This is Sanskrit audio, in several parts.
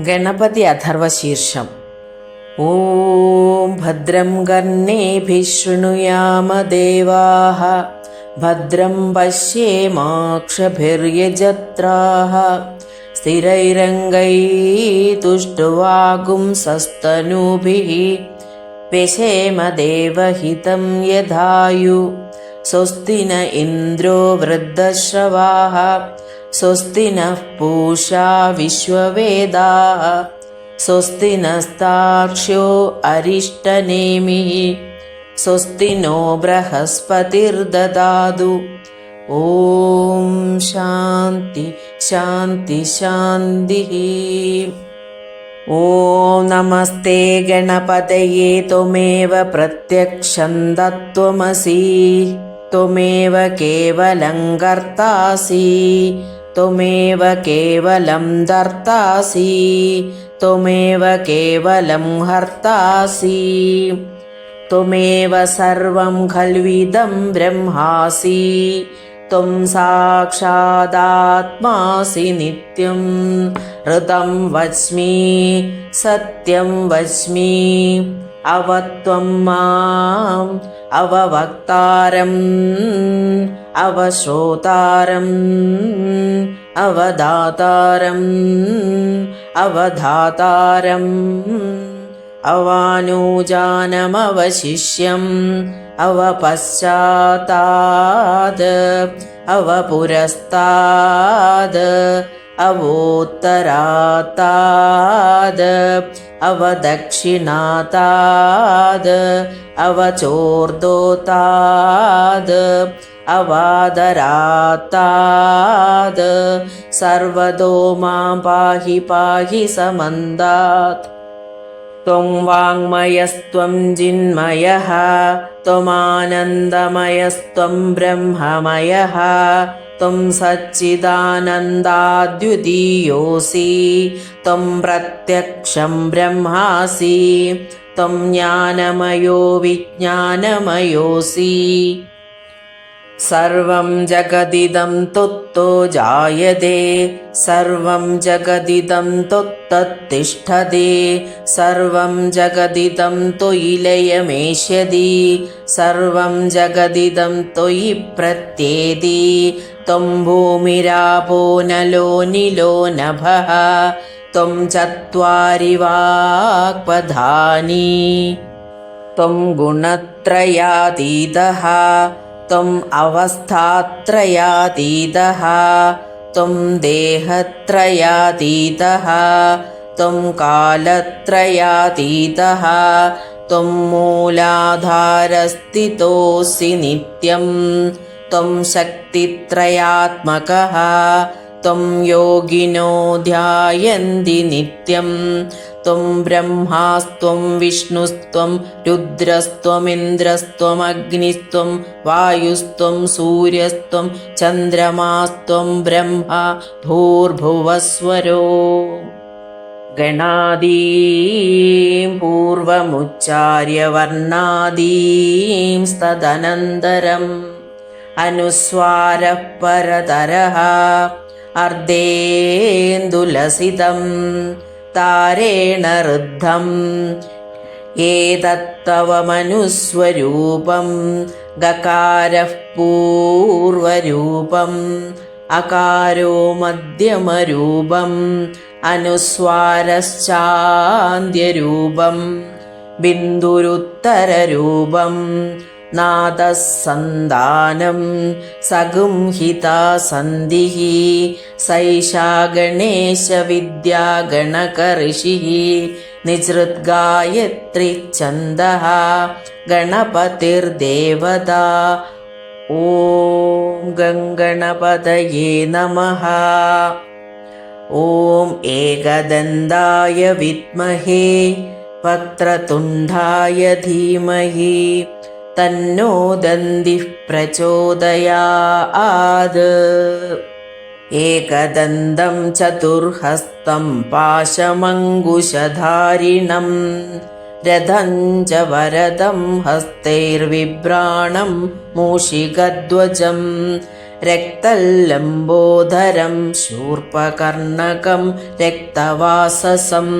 गणपति अथर्वशीर्षम्। ॐ भद्रं कर्णेभिः शृणुयामदेवाः भद्रं पश्येमाक्षभिर्यजत्राः। स्थिरैरङ्गैतुष्टुवागुंसस्तनूभिः व्यशेम देवहितं यधायु। स्वस्ति न इन्द्रो वृद्धश्रवाः स्वस्ति नः पूषा विश्ववेदाः। स्वस्ति नस्ताक्ष्यो अरिष्टनेमिः। स्वस्ति नो बृहस्पतिर्ददातु। ॐ शान्ति शान्ति शान्तिः। ॐ नमस्ते गणपतये त्वमेव प्रत्यक्षं दत्त्वमसि। त्वमेव केवलं कर्तासि त्वमेव केवलं दर्तासि त्वमेव केवलं हर्तासि। त्वमेव सर्वं खल्विदं ब्रह्मासि त्वं साक्षादात्मासि नित्यं। ऋतं वच्मि सत्यं वच्मि अवत्वं माम् अववक्तारम् अवश्रोतारम् अवदातारम् अवधातारम् अवानुजानमवशिष्यम् अवपश्चाताद् अवपुरस्ताद् अवोत्तराताद् अवदक्षिणाताद् अवचोर्दोताद् अवादराताद् सर्वतो मां पाहि पाहि समन्दात्। त्वं वाङ्मयस्त्वं जिन्मयः। त्वमानन्दमयस्त्वं ब्रह्ममयः। त्वं सच्चिदानन्दाद्युदीयोऽसि। त्वं प्रत्यक्षं ब्रह्मासि। त्वं ज्ञानमयो विज्ञानमयोऽसि सर्वं जगदिदं तुत्तो जायते सर्वं जगदिदं तुत्तत्तिष्ठति सर्वं जगदिदं त्वयि लयमेष्यति सर्वं जगदिदं त्वयि प्रत्येति त्वं भूमिरापो नलो निलो नभः त्वं चत्वारि वाक्पधानि। त्वं गुणत्रयातीतः त्वम् अवस्थात्रयातीतः त्वं देहत्रयातीतः त्वं कालत्रयातीतः त्वं मूलाधारस्थितोऽसि नित्यं त्वं शक्तित्रयात्मकः त्वं योगिनो ध्यायन्ति नित्यं त्वं ब्रह्मास्त्वं विष्णुस्त्वं रुद्रस्त्वमिन्द्रस्त्वमग्निस्त्वं वायुस्त्वं सूर्यस्त्वं चन्द्रमास्त्वं ब्रह्मा भूर्भुवस्वरो गणादीं पूर्वमुच्चार्य वर्णादींस्तदनन्तरम् अनुस्वारः परतरः अर्धेन्दुलसितं तारेण रुद्धम् एतत्तवमनुस्वरूपं गकारः पूर्वरूपम् अकारो मध्यमरूपम् अनुस्वारश्चान्द्यरूपं बिन्दुरुत्तररूपम् नादः सन्दानं सगुंहिता सन्धिः सैषा गणेशविद्या गणकऋषिः निजृद्गायत्रिच्छन्दः गणपतिर्देवता। ॐ गङ्गणपतये नमः। ॐ एकदन्दाय विद्महे वक्त्रतुण्डाय धीमहि तन्नो दन्दिः प्रचोदयाद् एकदन्तं चतुर्हस्तं पाशमङ्कुशधारिणं रथं च वरदं हस्तैर्विभ्राणं मूषिकध्वजं रक्तल्लम्बोदरं शूर्पकर्णकं रक्तवाससम्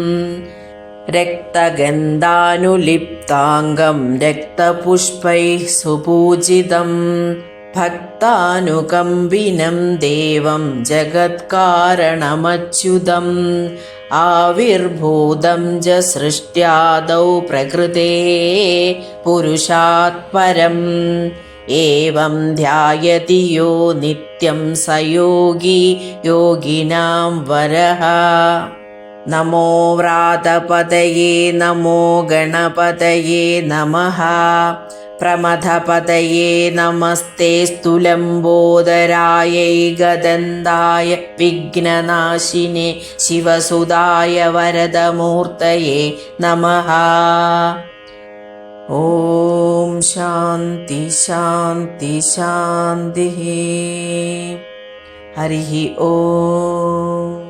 രക്തഗന്ധാനുലിപ്താംഗം രക്തപുഷ്പൈः സുപൂജിതം ഭക്താനുകമ്പിനം ദേവം ജഗത്കാരണമച്യുതം ആവിർഭൂതം ജ സൃഷ്ട്യാദൗ പ്രകൃതേ പുരുഷാത്പരം. ഏവം ധ്യായതി യോ നിത്യം സയോഗി യോഗിനാം വരഹ नमो व्रातपतये नमो गणपतये नमः। प्रमथपतये नमस्ते स्तुलम्बोदरायै गदन्दाय विघ्ननाशिने शिवसुदाय वरदमूर्तये नमः। ॐ शान्ति शान्ति शान्तिः। हरिः ॐ